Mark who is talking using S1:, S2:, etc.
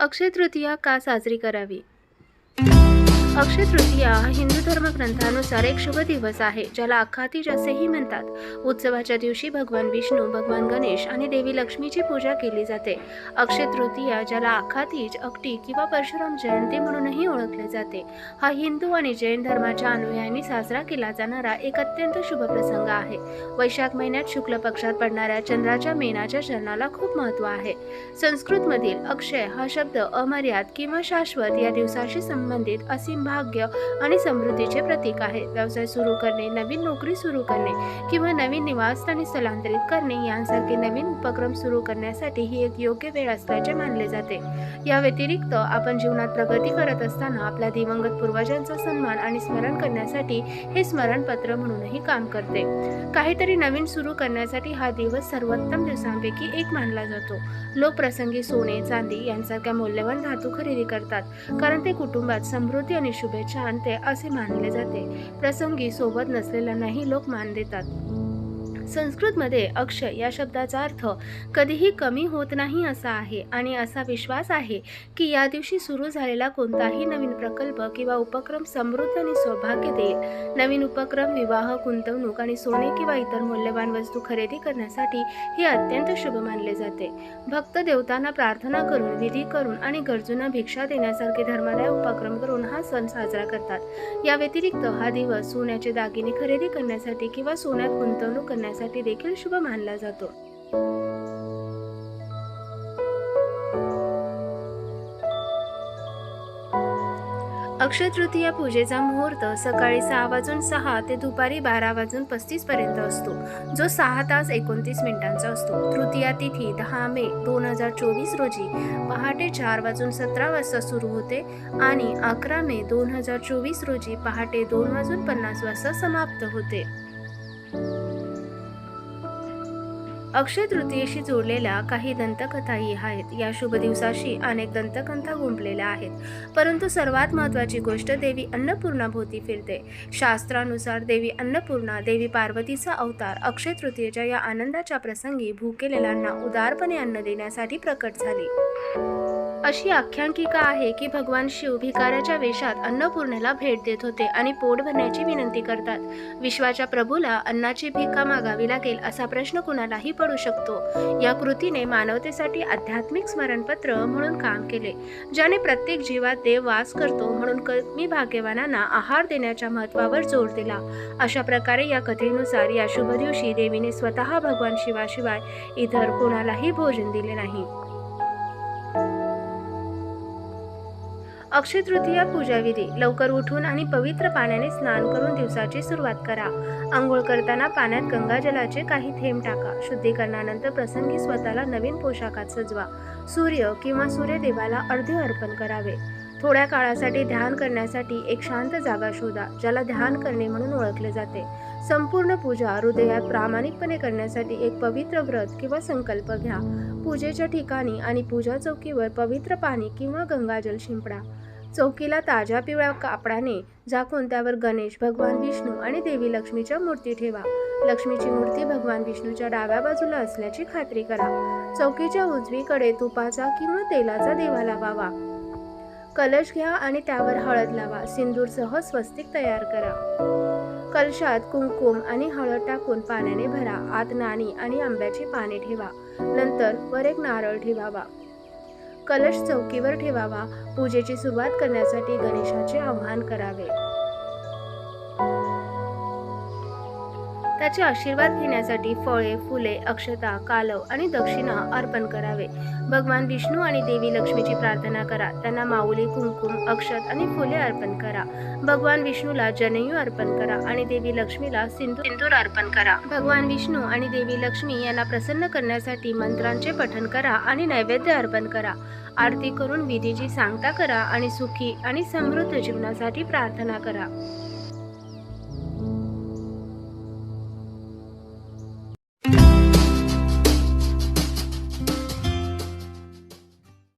S1: अक्षय तृतीया का साजरी करावी? अक्षय तृतीया हा हिंदू धर्मग्रंथानुसार एक शुभ दिवस आहे ज्याला अखातीज असेही म्हणतात. उत्सवाच्या दिवशी भगवान विष्णू भगवान गणेश आणि देवी लक्ष्मीची पूजा केली जाते. अक्षय तृतीया ज्याला अखातीज अकटी किंवा परशुराम जयंती म्हणूनही ओळखले जाते हा हिंदू आणि जैन धर्माच्या अनुयायांनी साजरा केला जाणारा एक अत्यंत शुभ प्रसंग आहे. वैशाख महिन्यात शुक्ल पक्षात पडणाऱ्या चंद्राच्या मेनाच्या चरणाला खूप महत्त्व आहे. संस्कृतमधील अक्षय हा शब्द अमर्याद किंवा शाश्वत या दिवसाशी संबंधित असीम भाग्य आणि समृद्धीचे प्रतीक आहे व्यवसाय सुरू करणे नवीन नोकरी सुरू करणे किंवा नवीन निवासस्थानी स्थलांतरित करणे यांसारखे नवीन उपक्रम सुरू करण्यासाठी ही एक योग्य वेळ असल्याचे मानले जाते. या व्यतिरिक्त आपण जीवनात प्रगती करत असताना आपल्या दिवंगत पूर्वजांचा सन्मान आणि स्मरण करण्यासाठी हे स्मरणपत्र म्हणूनही काम करते. काहीतरी नवीन सुरू करण्यासाठी हा दिवस सर्वोत्तम दिवसांपैकी एक मानला जातो. लोक प्रसंगी सोने चांदी यांसारख्या मौल्यवान धातू खरेदी करतात. कारण ते कुटुंबात समृद्धी आणि शुभेच्छा आणते असे मानले जाते. प्रसंगी सोबत नसलेल्यांनाही लोक मान देतात. संस्कृतमध्ये अक्षय या शब्दाचा अर्थ कधीही कमी होत नाही असा आहे. आणि असा विश्वास आहे की या दिवशी सुरू झालेला कोणताही नवीन प्रकल्प किंवा उपक्रम समृद्ध आणि सौभाग्य देईल. नवीन उपक्रम विवाह गुंतवणूक आणि सोने किंवा इतर मौल्यवान वस्तू खरेदी करण्यासाठी हे अत्यंत शुभ मानले जाते. भक्त देवतांना प्रार्थना करून विधी करून आणि गरजूंना भिक्षा देण्यासारखे धर्मादाय उपक्रम करून हा सण साजरा करतात. या व्यतिरिक्त हा दिवस सोन्याचे दागिने खरेदी करण्यासाठी किंवा सोन्यात गुंतवणूक करण्यासाठी देखील शुभ मानला जातो. अक्षय तृतीया पूजेचा मुहूर्त सकाळी सहा वाजून सहा ते दुपारी बारा वाजून पस्तीस पर्यंत असतो. जो सहा तास एकोणतीस मिनिटांचा असतो. तृतीया तिथी दहा मे दोन हजार चोवीस रोजी पहाटे चार वाजून सतरा वाजता सुरू होते आणि अकरा मे दोन हजार चोवीस रोजी पहाटे दोन वाजून पन्नास वाजता समाप्त होते. अक्षय तृतीयेशी जोडलेल्या काही दंतकथाही आहेत. या शुभ दिवसाशी अनेक दंतकथा गुंपलेल्या आहेत. परंतु सर्वात महत्त्वाची गोष्ट देवी अन्नपूर्णाभोवती फिरते. शास्त्रानुसार देवी अन्नपूर्णा देवी पार्वतीचा अवतार अक्षय तृतीयेच्या या आनंदाच्या प्रसंगी भूकेलेल्यांना उदारपणे अन्न देण्यासाठी प्रकट झाली. अशी आख्यांकिका आहे की भगवान शिव भिकाऱ्याच्या वेशात अन्नपूर्णेला भेट देत होते आणि पोट भरण्याची विनंती करतात. विश्वाच्या प्रभूला अन्नाची भिका मागावी लागेल असा प्रश्न कुणालाही पडू शकतो. या कृतीने मानवतेसाठी आध्यात्मिक स्मरणपत्र म्हणून काम केले. ज्याने प्रत्येक जीवात देव वास करतो म्हणून कमी भाग्यवानांना आहार देण्याच्या महत्वावर जोर दिला. अशा प्रकारे या कथेनुसार या शुभ दिवशी देवीने स्वतः भगवान शिवाशिवाय इतर कोणालाही भोजन दिले नाही. अक्षय तृतीया पूजाविधी. लवकर उठून आणि पवित्र पाण्याने स्नान करून दिवसाची सुरुवात करा. आंघोळ करताना पाण्यात गंगाजलाचे काही थेंब टाका. शुद्धीकरणानंतर प्रसंगी स्वतःला नवीन पोशाखात सजवा. सूर्य किंवा सूर्यदेवाला अर्धे अर्पण करावे. थोड्या काळासाठी ध्यान करण्यासाठी एक शांत जागा शोधा ज्याला ध्यान करणे म्हणून ओळखले जाते. संपूर्ण पूजा हृदयात प्रामाणिकपणे करण्यासाठी एक पवित्र व्रत किंवा संकल्प घ्या. पूजेच्या ठिकाणी आणि पूजा चौकीवर पवित्र पाणी किंवा गंगाजल शिंपडा. चौकीला ताज्या पिवळ्या कापडाने झाकून त्यावर गणेश भगवान विष्णू आणि देवी लक्ष्मीच्या मूर्ती ठेवा. लक्ष्मीची मूर्ती भगवान विष्णूच्या डाव्या बाजूला असल्याची खात्री करा. चौकीच्या उजवीकडे तुपाचा किंवा तेलाचा दिवा लावावा. कलश घ्या आणि त्यावर हळद लावा. सिंदूरसह स्वस्तिक तयार करा. कलशात कुंकुम आणि हळद टाकून पाण्याने भरा. आत नाणी आणि आंब्याची पाने ठेवा. नंतर वर एक नारळ ठेवावा. कलश चौकीवर ठेवावा. पूजेची सुरुवात करण्यासाठी गणेशाचे आवाहन करावे. त्याचे आशीर्वाद घेण्यासाठी फळे फुले अक्षता कालव आणि दक्षिणा अर्पण करावे. भगवान विष्णू आणि देवी लक्ष्मीची प्रार्थना करा. त्यांना माऊली कुमकुम अक्षत आणि फुले अर्पण करा. भगवान विष्णूला जनेयू अर्पण करा आणि देवी लक्ष्मीला सिंदूर सिंदूर अर्पण करा. भगवान विष्णू आणि देवी लक्ष्मी यांना प्रसन्न करण्यासाठी मंत्रांचे पठण करा आणि नैवेद्य अर्पण करा. आरती करून विधीची सांगता करा आणि सुखी आणि समृद्ध जीवनासाठी प्रार्थना करा.